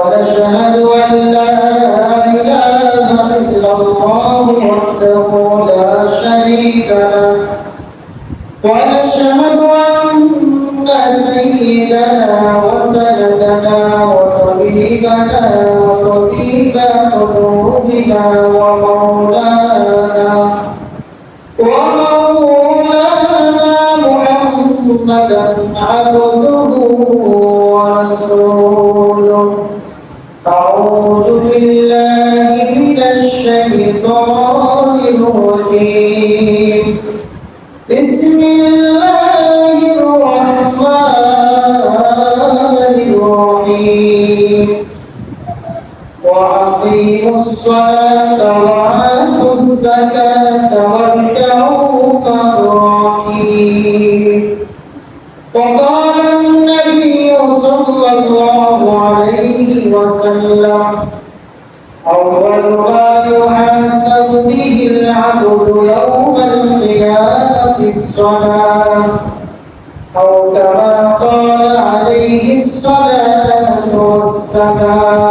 ونشهد أن لا إله إلا الله وحده لا شريك له. ونشهد أن سيدنا وسندنا وطبيبنا وطبيب قلوبنا ومولانا الصلاة وآتوا الزكاة واركعوا مع الراكعين النبي صلى الله عليه وسلم أول ما يحاسب به العبد يوم القيامة الصلاة أو كما عليه الصلاة والسلام.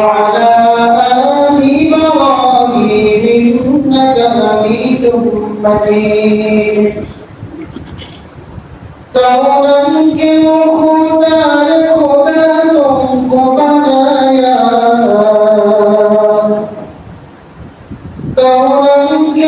وعلى آل إبراهيم إنك حميد مجيد كونك مختار خداتك بنايا كونك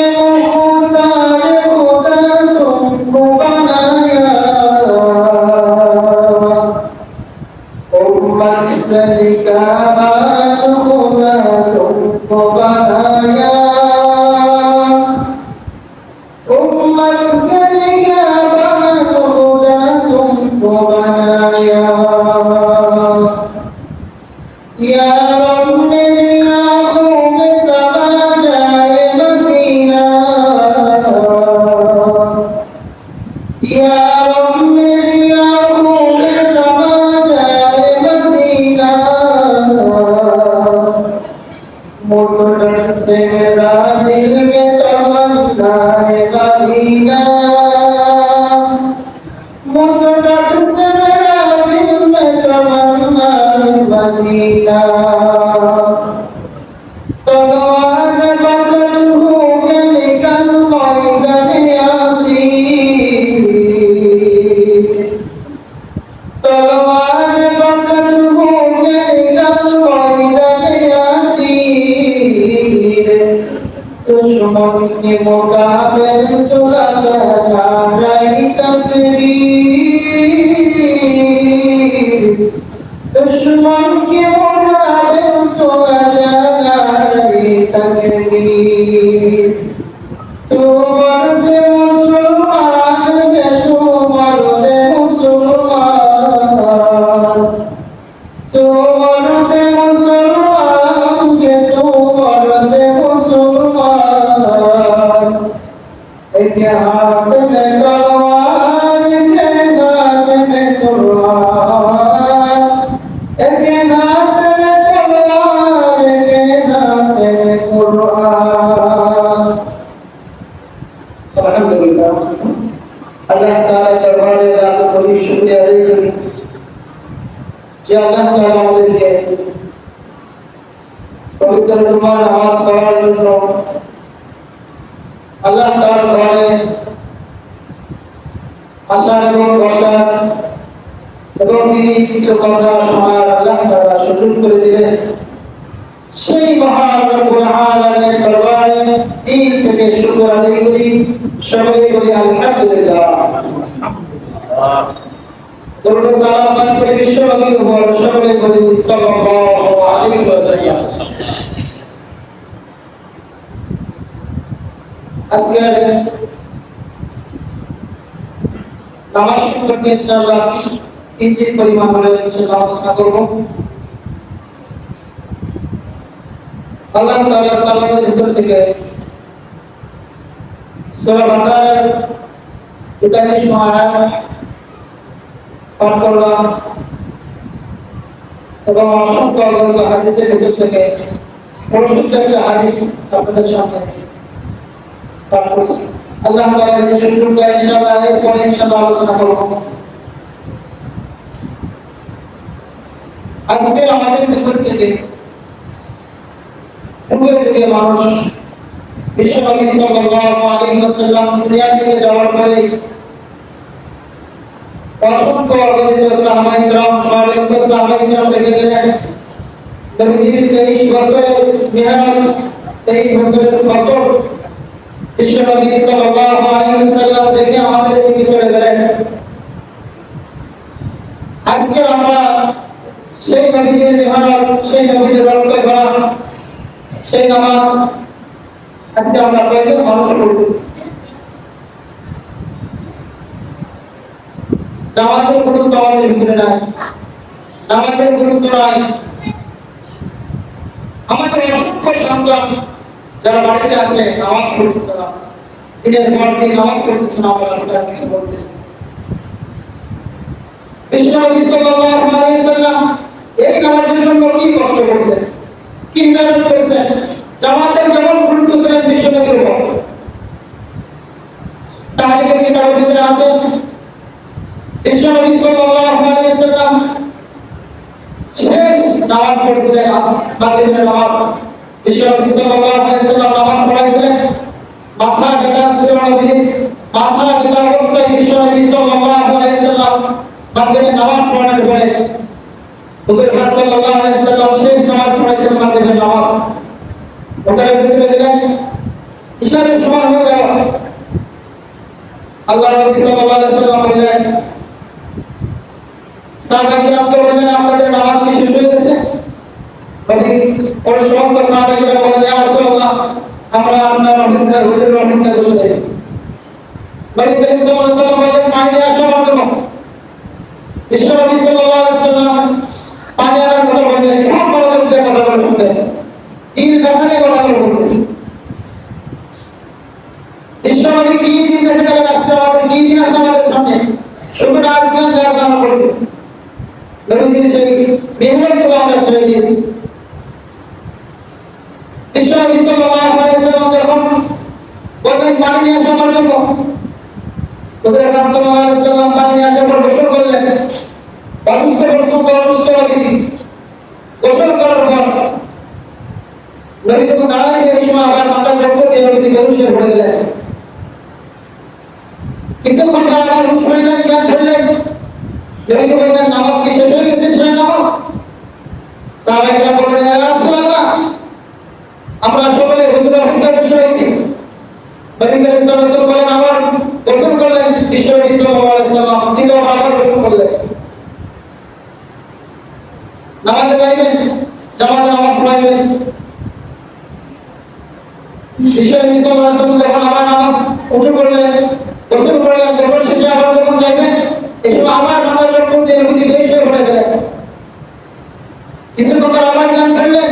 के मुकाबले चला गया नाराई तकबीर করে তোমার নামাজ পড়ার জন্য আল্লাহ তার ঘরে আসার এবং বসার এবং তিনি কিছু কথা শোনার আল্লাহ তারা সুযোগ করে দিলেন সেই মহান রব্বুল আলামিনের দরবারে থেকে শুকর আদায় করি সবাই বলি আলহামদুলিল্লাহ। দরুদ সালাম পাঠ করে বিশ্বনবীর উপর সকলে বলি সাল্লাল্লাহু আলাইহি ওয়াসাল্লাম আজকে নামাজ সম্পর্কে ইনশাআল্লাহ কিঞ্চিত পরিমাণ হলে ইনশাআল্লাহ আলোচনা করব আল্লাহ তাআলার কালামের ভিতর থেকে সূরা বাকারার 43 নম্বর আয়াত পাঠ করলাম এবং অসংখ্য অগণিত হাদিসের ভিতর থেকে পরিশুদ্ধ একটা হাদিস আপনাদের সামনে পাঠ করছি আল্লাহ তাআলা যে সুযোগ দেয় ইনশাআল্লাহ এরপরে ইনশাআল্লাহ আলোচনা করব আজকে আমাদের ভিতর থেকে যুগে যুগে মানুষ বিশ্বনবী সাল্লাল্লাহু আলাইহি ওয়াসাল্লাম দুনিয়া থেকে যাওয়ার পরে অসংখ্য অগণিত সাহাবাইকরাম সালেক সাহাবাইকরাম রেখে গেলেন নবীজির তেইশ বছরের মেহনত তেইশ বছরের ফসল বিশ্ব নবী সাল্লাল্লাহু আলাইহি ওয়াসাল্লাম দেখে আমাদের দিকে চলে গেলেন আজকে আমরা সেই নবীজির মেহনত সেই নবীর রক্ত সেই নামাজ আজকে আমরা কয়েকজন মানুষ করতেছি জামাতের গুরুত্ব আমাদের ভিতরে নাই। নামাজের গুরুত্ব নাই। আমাদের অসংখ্য সন্তান যারা বাড়িতে আছে, নামাজ পড়তেছে না। দিনের পর দিন নামাজ পড়তেছে না আমরা কিছু বলতেছে নামাজের কিতাবের ভিতরে আছে? বিশ্বনবী সাল্লাল্লাহু আলাইহি সাল্লাম শেষ নামাজ পড়ছিলেন, মাগরিবের নামাজ। বিশ্বনবী সাল্লাল্লাহু আলাইহি সাল্লাম নামাজ পড়াইছিলেন। মাথা ব্যথা ছিল নবীর মাথা ব্যথা অবস্থায় বিশ্বনবী সাল্লাল্লাহু আলাইহি সাল্লাম মাগরিবের নামাজ পড়ানোর পরে হুজুর পাক সাল্লাল্লাহু আলাইহি সাল্লাম শেষ আল্লাহ সমস্ত সাহাবায়ে কিরাম বললেন ইয়া রাসূলুল্লাহ আমরা আপনার অপেক্ষায় হুজুরের অপেক্ষায় বসে আছি নবী করিম সাল্লাল্লাহু আলাইহি সাল্লাম বললেন পানি নিয়ে আসো আমার জন্য বিশ্ব নবী সাল্লাল্লাহু আলাইহি সাল্লাম পানি আনার কথা বললেন খুব ভালো লাগছে কথা বলে শুনতে দিল কাঠানে কথা বলে বলতেছি বিশ্বনবী কি দিন দেখে গেলেন আজকে আমাদের কি দিন আছে আমাদের সামনে শুধু আসবেন যা আমরা করতেছি নবীজির সেই মেহনত গুলো আমরা ছেড়ে দিয়েছি বিশ্বনবী সাল্লাল্লাহু আলাইহি সাল্লাম যখন বললেন পানি নিয়ে আসো আমার জন্য। হুজুর আকরাম সাল্লাল্লাহু আলাইহি সাল্লাম পানি নিয়ে আসার পর গোসল করলেন। অসুস্থ অসুস্থ অসুস্থ নামাজ কি শেষ হয়ে গেছে? নামাজ? আমরা সকলে হুজুরের অপেক্ষায় বসে রয়েছি নবী করিম সাল্লাল্লাহু বলেন আবার গোসল করলেন বিশ্বনবী সাল্লাল্লাহু আলাইহি আবার গোসল করলেন। নামাজে যাইবেন, জামাতে নামাজ পড়াইবেন। ওয়াসাল্লাম যখন আবার নামাজ উঠে পড়লেন গোসল করলেন গোসল শেষে আবার যখন যাইবেন এসব আবার মাথা চোখ করতে নবীজি বেশ হয়ে পড়ে গেলেন কিছুক্ষণ পর আবার জ্ঞান ফিরলেন